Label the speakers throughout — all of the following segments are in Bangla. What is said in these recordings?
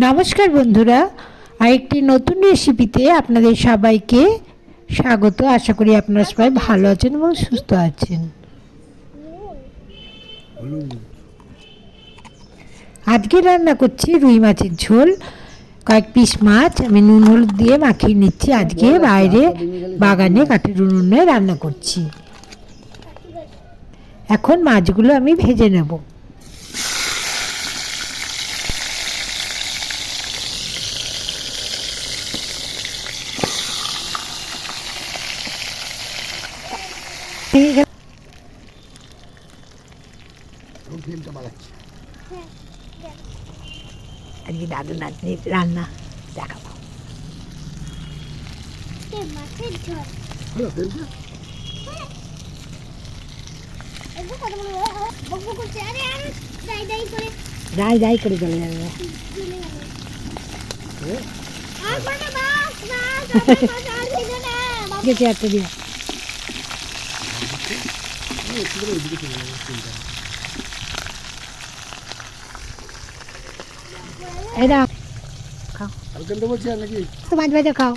Speaker 1: নমস্কার বন্ধুরা আরেকটি নতুন রেসিপিতে আপনাদের সবাইকে স্বাগত। আশা করি আপনারা সবাই ভালো আছেন এবং সুস্থ আছেন। আজকে রান্না করছি রুই মাছের ঝোল কয়েক পিস মাছ আমি নুন হলুদ দিয়ে মাখিয়ে নিচ্ছি। আজকে বাইরে বাগানে কাঠের উনুনে রান্না করছি। এখন মাছগুলো আমি ভেজে নেব।
Speaker 2: ফিল্মটা বাড়াচ্ছি
Speaker 1: আজকে দাদু নাতনির রান্না দেখাবো।
Speaker 3: মাছের ঝোল?
Speaker 2: হলো ফিল্মটা?
Speaker 3: একটু কথা বলব বক বক করছে আরে আরে দাই দাই করে
Speaker 1: রাই রাই করে চলে যাবে
Speaker 3: চলে গেল
Speaker 2: হ্যাঁ?
Speaker 3: আর মানে বাস বাস আর বাস আর দিল না বাবা
Speaker 1: ঠিক আছে একটা দিয়ে এই না
Speaker 2: হালকা দেবো চেয়ার নাকি?
Speaker 1: তো মাছ ভাজা খাও।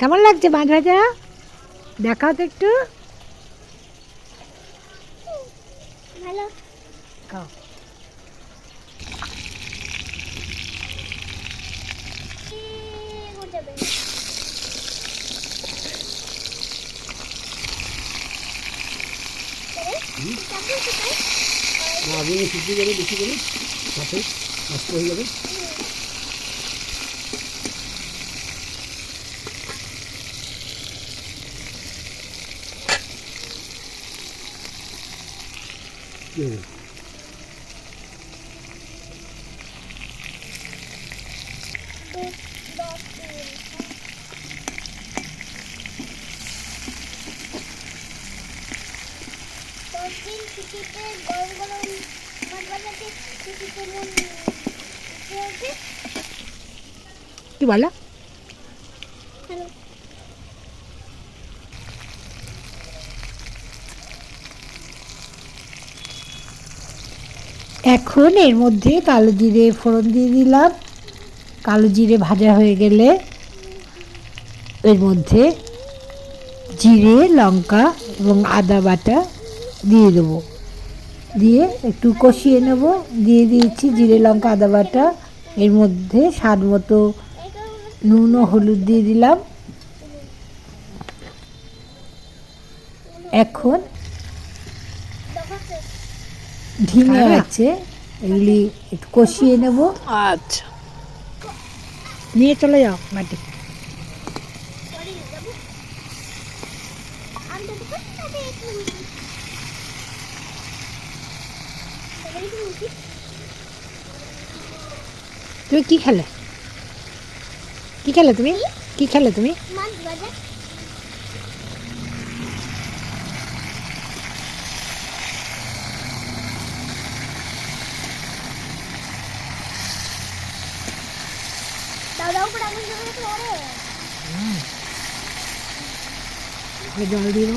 Speaker 1: কেমন লাগছে মাছ ভাজা? দেখাও তো একটু।
Speaker 3: ভালো।
Speaker 1: খাও।
Speaker 3: কি করতে হবে
Speaker 2: না আগুনে শুকিয়ে যাবে বেশি করে সাথে নষ্ট হয়ে যাবে কি হবে
Speaker 3: গরম গরম টিকিটে মন
Speaker 1: কি বলো এখন এর মধ্যে কালো জিরে ফোড়ন দিয়ে দিলাম। কালো জিরে ভাজা হয়ে গেলে এর মধ্যে জিরে লঙ্কা এবং আদা বাটা দিয়ে দেবো। দিয়ে একটু কষিয়ে নেব। দিয়ে দিয়েছি জিরে লঙ্কা আদা বাটা। এর মধ্যে স্বাদ মতো নুন ও হলুদ দিয়ে দিলাম। এখন ঢিমে আছে এগুলি একটু কষিয়ে নেব।
Speaker 4: আচ্ছা।
Speaker 1: নিয়ে চলে যাও মাটি
Speaker 3: বাড়ি যাব আমি তো দোকান সাথে একটু তারপরে একটু মুখি
Speaker 1: তুমি কি খেলে? কি খেলে তুমি? কি খেলে তুমি? জল দিয়ে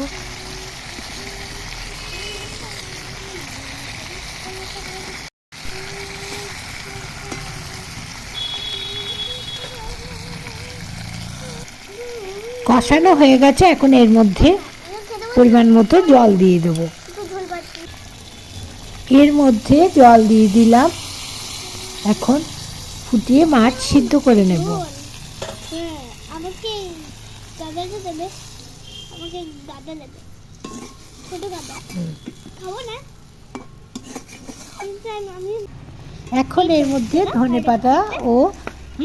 Speaker 1: কষানো হয়ে গেছে এখন এর মধ্যে পরিমাণ মতো জল দিয়ে দেবো। এর মধ্যে জল দিয়ে দিলাম। এখন ফুটিয়ে মাছ সিদ্ধ করে নেব। এখন এর মধ্যে ধনে পাতা ও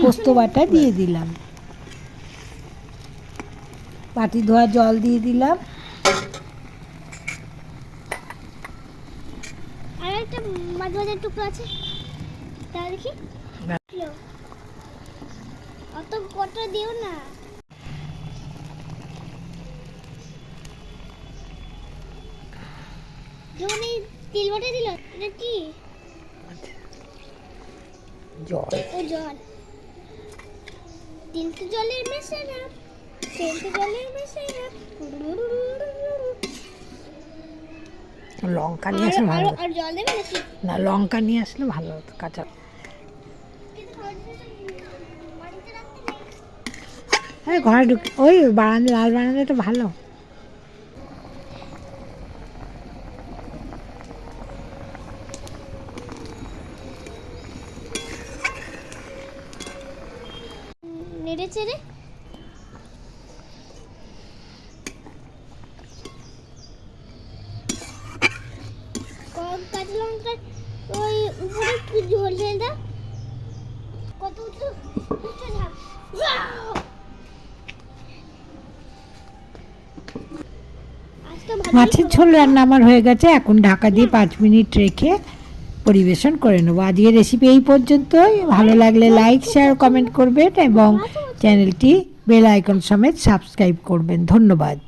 Speaker 1: পোস্ত বাটা দিয়ে দিলাম। বাটি ধোয়া জল দিয়ে দিলাম।
Speaker 3: আর একটা মাছ ভাজার টুকরো আছে। তা দেখি। অত কটা দিও না। যখন এই তিল বাটা দিল? এটা কি?
Speaker 1: জল।
Speaker 3: ও জল। তিল তো জলের মেশে
Speaker 1: লঙ্কা নিয়ে আসলে ভালো না লঙ্কা নিয়ে আসলে ভালো হতো কাঁচা। আরে ঘরে ঢুকে ওই বারান্দা লাল বারান্দা তো ভালো।
Speaker 3: নেড়ে চেড়ে কাঁচা ওই উপরে ঝোল কত উঁচু? উঁচু
Speaker 1: মাছের ঝোল রান্না আমার হয়ে গেছে। এখন ঢাকা দিয়ে পাঁচ মিনিট রেখে পরিবেশন করে নেব। আজকের রেসিপি এই পর্যন্তই। ভালো লাগলে লাইক শেয়ার কমেন্ট করবেন এবং চ্যানেলটি বেল আইকন সমেত সাবস্ক্রাইব করবেন। ধন্যবাদ।